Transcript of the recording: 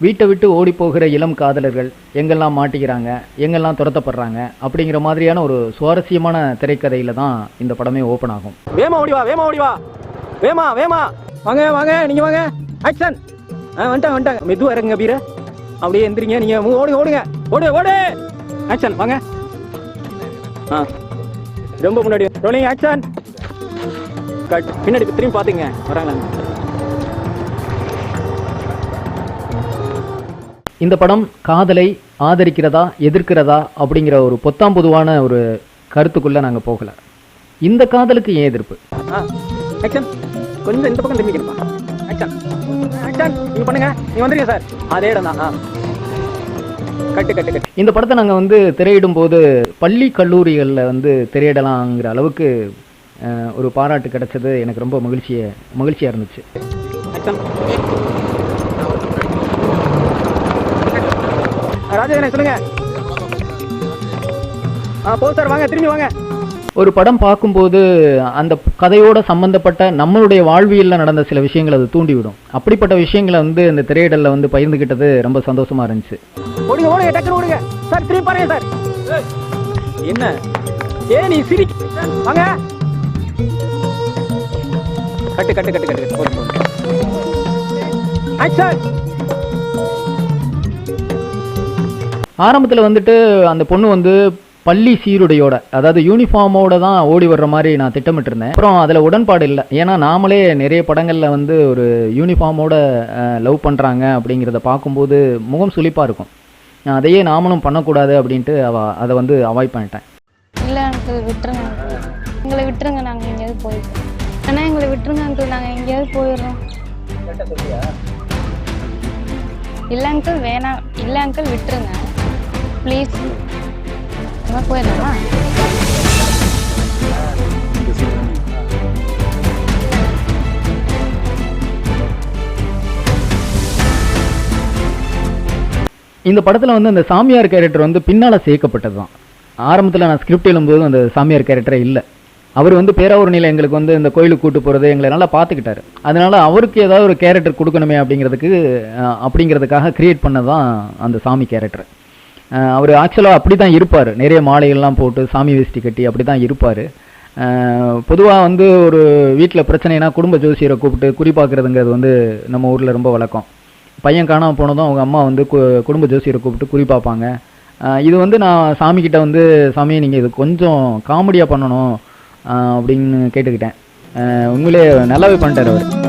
வீட்டை விட்டு ஓடி போகிற இளம் காதலர்கள் எங்கெல்லாம் மாட்டிக்கிறாங்க எங்கெல்லாம் துரத்தப்படுறாங்க அப்படிங்கிற மாதிரியான ஒரு சுவாரஸ்யமான திரைக்கதையில தான் இந்த படமே ஓப்பன் ஆகும். வேமா ஓடி வா வேமா ஓடி வா. வேமா வேமா. வாங்க வாங்க நீங்க வாங்க. ஆக்ஷன் ஆ வந்துட்டாங்க வந்துட்டாங்க மெதுவா இறங்குங்க பீர. அப்படியே எந்திரிங்க நீங்க ஓடுங்க ஓடுங்க. ஓடு ஓடு. ஆக்ஷன் வாங்க. ஆ. ரொம்ப முன்னாடி. ரோலிங் ஆக்ஷன் கட் பின்னாடி திரும்பி பாத்துங்க வராங்களா இந்த படம் காதலை ஆதரிக்கிறதா எதிர்க்கிறதா அப்படிங்கிற ஒரு பொத்தாம் பொதுவான ஒரு கருத்துக்குள்ள நாங்க போகல. இந்த காதலுக்கு ஏன் எதிர்ப்பு? கொஞ்சம் இந்த பக்கம் நீங்க பண்ணுங்க. நீங்க வந்துருங்க சார் அதே இடம் தான். இந்த படத்தை நாங்கள் வந்து திரையிடும் போது பள்ளி கல்லூரிகளில் வந்து திரையிடலாங்கிற அளவுக்கு ஒரு பாராட்டு கிடைச்சது. எனக்கு ரொம்ப மகிழ்ச்சியை மகிழ்ச்சியாக இருந்துச்சு. ராஜேந்திரன் சொல்லுங்க. ஆ போ சார் வாங்க திரும்பி வாங்க. ஒரு படம் பார்க்கும்போது அந்த கதையோட சம்பந்தப்பட்ட நம்மளுடைய வாழ்வியலில் நடந்த சில விஷயங்களை அது தூண்டிவிடும். அப்படிப்பட்ட விஷயங்களை வந்து இந்த திரையிடலில் வந்து பகிர்ந்துக்கிட்டது ரொம்ப சந்தோஷமா இருந்துச்சு. ஓடுங்க ஓடுங்க டக்குனு ஓடுங்க. சார் திரும்பி பாருங்க சார். என்ன? ஏ நீ சிரி வாங்க. கட்டு கட்டு கட்டு கட்டு ஆரம்பத்தில் வந்துட்டு அந்த பொண்ணு வந்து பள்ளி சீருடையோட அதாவது யூனிஃபார்மோட தான் ஓடி வர்ற மாதிரி நான் திட்டமிட்டிருந்தேன். அப்புறம் அதில் உடன்பாடு இல்லை. ஏன்னா நாமளே நிறைய படங்களில் வந்து ஒரு யூனிஃபார்மோட லவ் பண்ணுறாங்க அப்படிங்கிறத பார்க்கும்போது முகம் சுளிப்பாக இருக்கும். அதையே நாமளும் பண்ணக்கூடாது அப்படின்ட்டு அவ அதை வந்து அவாய்ட் பண்ணிட்டேன். இல்லை அங்கிள் விட்டுருங்க uncle. எங்களை விட்டுருங்க நாங்கள் எங்கேயாவது போயிடுறோம். ஆனால் எங்களை விட்டுருங்க அங்கிள் நாங்கள் எங்கேயாவது போயிடுறோம். இல்லை அங்கிள் வேணாம். இல்லை அங்கிள் விட்டுருங்க. ப்ளீஸ் நம்ம போயிடலாமா இந்த படத்தில் வந்து அந்த சாமியார் கேரக்டர் வந்து பின்னால் சேர்க்கப்பட்டது தான் ஆரம்பத்தில் நான் ஸ்கிரிப்ட் எழும்போது அந்த சாமியார் கேரக்டரே இல்லை. அவர் வந்து பேராவூரணியில் எங்களுக்கு வந்து இந்த கோயிலுக்கு கூட்டு போகிறது எங்களை நல்லா பார்த்துக்கிட்டாரு. அதனால் அவருக்கு ஏதாவது ஒரு கேரக்டர் கொடுக்கணுமே அப்படிங்கிறதுக்கு அப்படிங்கிறதுக்காக க்ரியேட் பண்ணது தான் அந்த சாமி கேரக்டர் அவர் ஆக்சுவலாக அப்படி தான் இருப்பார். நிறைய மாலைகள்லாம் போட்டு சாமி வேஷ்டி கட்டி அப்படி தான் இருப்பார் பொதுவாக வந்து ஒரு வீட்டில் பிரச்சனைனா குடும்ப ஜோசியரை கூப்பிட்டு குறிப்பாக்குறதுங்கிறது வந்து நம்ம ஊரில் ரொம்ப வழக்கம். பையன் காணாமல் போனதும் அவங்க அம்மா வந்து கு- குடும்ப ஜோசியரை கூப்பிட்டு குறிப்பாப்பாங்க இது வந்து நான் சாமிக்கிட்ட வந்து சாமி நீங்கள் இது கொஞ்சம் காமெடியாக பண்ணணும் அப்படின்னு கேட்டுக்கிட்டேன். ஆஹ் உண்மையிலே நல்லாவே பண்ணிட்டார் அவர்.